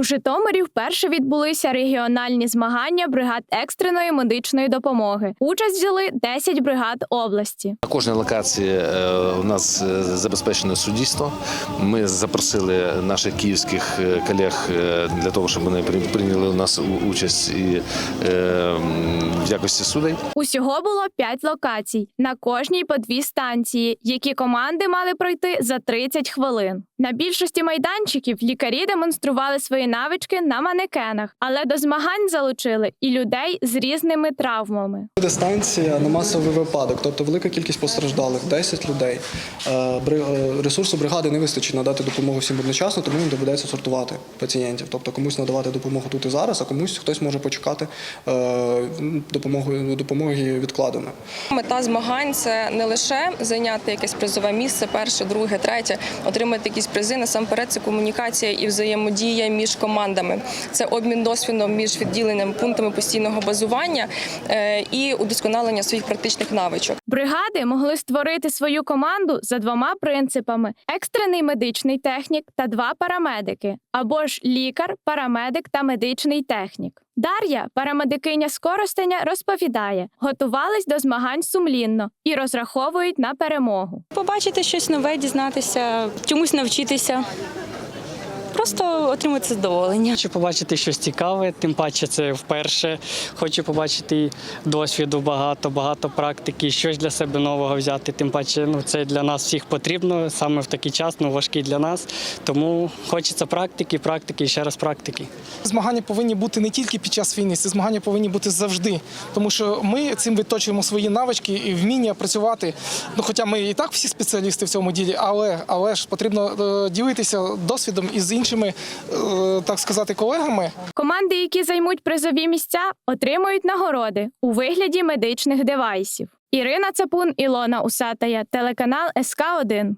У Житомирі вперше відбулися регіональні змагання бригад екстреної медичної допомоги. Участь взяли 10 бригад області. На кожній локації е, у нас е, забезпечено суддівство. Ми запросили наших київських е, колег для того, щоб вони прийняли у нас участь і в якості судей. Усього було 5 локацій, на кожній по дві станції, які команди мали пройти за 30 хвилин. На більшості майданчиків лікарі демонстрували свої навички на манекенах, але до змагань залучили і людей з різними травмами. Дистанція на масовий випадок, тобто велика кількість постраждалих, 10 людей. Е, бри- е, Ресурсу бригади не вистачить надати допомогу всім одночасно, тому їм доведеться сортувати пацієнтів. Тобто комусь надавати допомогу тут і зараз, а комусь хтось може почекати е, допомогою допомоги відкладено. Мета змагань це не лише зайняти якесь призове місце, перше, друге, третє, отримати якісь призи. Насамперед, це комунікація і взаємодія між командами. Це обмін досвідом між відділеннями пунктами постійного базування е, і удосконалення своїх практичних навичок. Бригади могли створити свою команду за двома принципами: екстрений медичний технік та два парамедики, або ж лікар, парамедик та медичний технік. Дар'я, парамедикиня з Коростеня, розповідає, готувались до змагань сумлінно і розраховують на перемогу. Побачити щось нове, дізнатися, чомусь навчитися. Просто отримати задоволення. Хочу побачити щось цікаве, тим паче це вперше. Хочу побачити досвіду багато, багато практики, щось для себе нового взяти. Тим паче, ну це для нас всіх потрібно саме в такий час, ну важкий для нас. Тому хочеться практики, практики і ще раз практики. Змагання повинні бути не тільки під час війни, ці змагання повинні бути завжди. Тому що ми цим відточуємо свої навички і вміння працювати. Ну, хоча ми і так всі спеціалісти в цьому ділі, але, але ж потрібно е, ділитися досвідом із іншими, е, так сказати, колегами. Команди, які займуть призові місця, отримують нагороди у вигляді медичних девайсів. Ірина Цапун, Ілона Усатая, телеканал СК 1